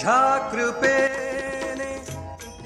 तुझ्या कृपेने.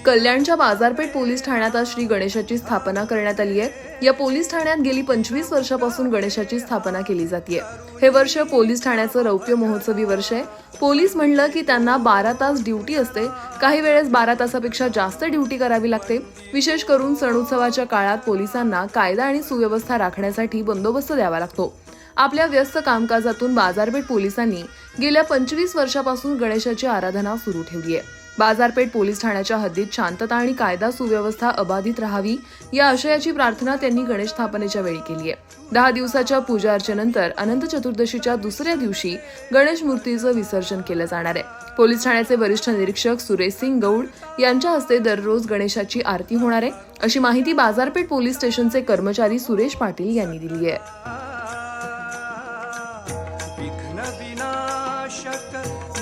कल्याणच्या बाजारपेठ पोलीस ठाण्यात आज श्री गणेशाची स्थापना करण्यात आली आहे. या पोलीस ठाण्यात गेली पंचवीस वर्षापासून गणेशाची स्थापना केली जाते हे वर्ष पोलीस ठाण्याचं रौप्य महोत्सवी वर्ष आहे. पोलीस म्हणलं की त्यांना बारा तास ड्युटी असते. काही वेळेस बारा तासापेक्षा जास्त ड्युटी करावी लागते. विशेष करून सणोत्सवाच्या काळात पोलिसांना कायदा आणि सुव्यवस्था राखण्यासाठी बंदोबस्त द्यावा लागतो. आपल्या व्यस्त कामकाजातून बाजारपेठ पोलिसांनी गेल्या पंचवीस वर्षापासून गणेशाची आराधना सुरू ठेवली आहे. बाजारपेठ पोलीस ठाण्याच्या हद्दीत शांतता आणि कायदा सुव्यवस्था अबाधित राहावी या आशयाची प्रार्थना त्यांनी गणेश स्थापनेच्या वेळी केली आहे. दहा दिवसाच्या पूजा अर्चेनंतर अनंत चतुर्दशीच्या दुसऱ्या दिवशी गणेश मूर्तीचं विसर्जन केलं जाणार आहे. पोलीस ठाण्याचे वरिष्ठ निरीक्षक सुरेश सिंग गौड यांच्या हस्ते दररोज गणेशाची आरती होणार आहे अशी माहिती बाजारपेठ पोलीस स्टेशनचे कर्मचारी सुरेश पाटील यांनी दिली आहे.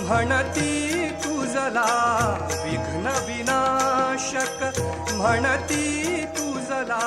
म्हणती तुझला विघ्न विनाशक म्हणती तुझला